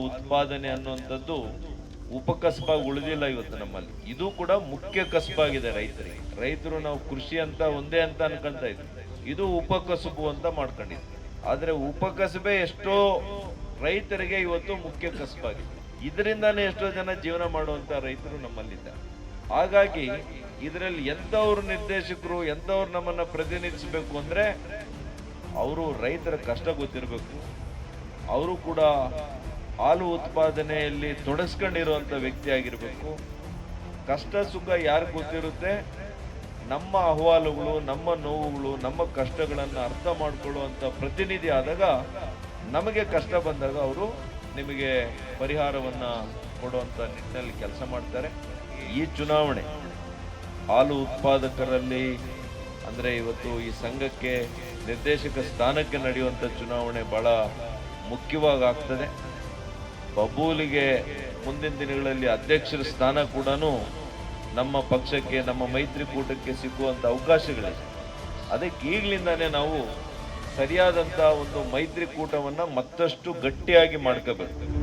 ಉತ್ಪಾದನೆ ಅನ್ನುವಂಥದ್ದು ಉಪಕಸಬಾಗಿ ಉಳಿದಿಲ್ಲ ಇವತ್ತು ನಮ್ಮಲ್ಲಿ. ಇದು ಕೂಡ ಮುಖ್ಯ ಕಸಬಾಗಿದೆ ರೈತರಿಗೆ. ರೈತರು ನಾವು ಕೃಷಿ ಅಂತ ಒಂದೇ ಅಂತ ಅನ್ಕೊಂತ ಇದ್ವಿ. ಇದು ಉಪಕಸಬು ಅಂತ ಮಾಡ್ಕೊಂಡಿದ್ವಿ. ಆದರೆ ಉಪಕಸಬೆ ಎಷ್ಟೋ ರೈತರಿಗೆ ಇವತ್ತು ಮುಖ್ಯ ಕಸಬಾಗಿದೆ. ಇದರಿಂದಾನೇ ಎಷ್ಟೋ ಜನ ಜೀವನ ಮಾಡುವಂಥ ರೈತರು ನಮ್ಮಲ್ಲಿದ್ದಾರೆ. ಹಾಗಾಗಿ ಇದರಲ್ಲಿ ಎಂಥವ್ರು ನಿರ್ದೇಶಕರು, ಎಂಥವ್ರು ನಮ್ಮನ್ನ ಪ್ರತಿನಿಧಿಸಬೇಕು ಅಂದ್ರೆ, ಅವರು ರೈತರ ಕಷ್ಟ ಗೊತ್ತಿರಬೇಕು. ಅವರು ಕೂಡ ಹಾಲು ಉತ್ಪಾದನೆಯಲ್ಲಿ ತೊಡಸ್ಕೊಂಡಿರುವಂತ ವ್ಯಕ್ತಿ ಆಗಿರಬೇಕು ಕಷ್ಟ ಸುಖ ಯಾರು ಗೊತ್ತಿರುತ್ತೆ? ನಮ್ಮ ಅಹವಾಲುಗಳು, ನಮ್ಮ ನೋವುಗಳು, ನಮ್ಮ ಕಷ್ಟಗಳನ್ನು ಅರ್ಥ ಮಾಡಿಕೊಳ್ಳುವಂಥ ಪ್ರತಿನಿಧಿ ಆದಾಗ ನಮಗೆ ಕಷ್ಟ ಬಂದಾಗ ಅವರು ನಿಮಗೆ ಪರಿಹಾರವನ್ನ ಕೊಡುವಂತ ನಿಟ್ಟಿನಲ್ಲಿ ಕೆಲಸ ಮಾಡ್ತಾರೆ. ಈ ಚುನಾವಣೆ ಹಾಲು ಉತ್ಪಾದಕರಲ್ಲಿ ಅಂದ್ರೆ ಇವತ್ತು ಈ ಸಂಘಕ್ಕೆ ನಿರ್ದೇಶಕ ಸ್ಥಾನಕ್ಕೆ ನಡೆಯುವಂತ ಚುನಾವಣೆ ಬಹಳ ಮುಖ್ಯವಾಗಿ ಆಗ್ತದೆ. ಬಬೂಲಿಗೆ ಮುಂದಿನ ದಿನಗಳಲ್ಲಿ ಅಧ್ಯಕ್ಷರ ಸ್ಥಾನ ಕೂಡ ನಮ್ಮ ಪಕ್ಷಕ್ಕೆ, ನಮ್ಮ ಮೈತ್ರಿಕೂಟಕ್ಕೆ ಸಿಗುವಂಥ ಅವಕಾಶಗಳಿದೆ. ಅದಕ್ಕೆ ಈಗಲಿಂದಾನೇ ನಾವು ಸರಿಯಾದಂಥ ಒಂದು ಮೈತ್ರಿಕೂಟವನ್ನು ಮತ್ತಷ್ಟು ಗಟ್ಟಿಯಾಗಿ ಮಾಡ್ಕೋಬೇಕು.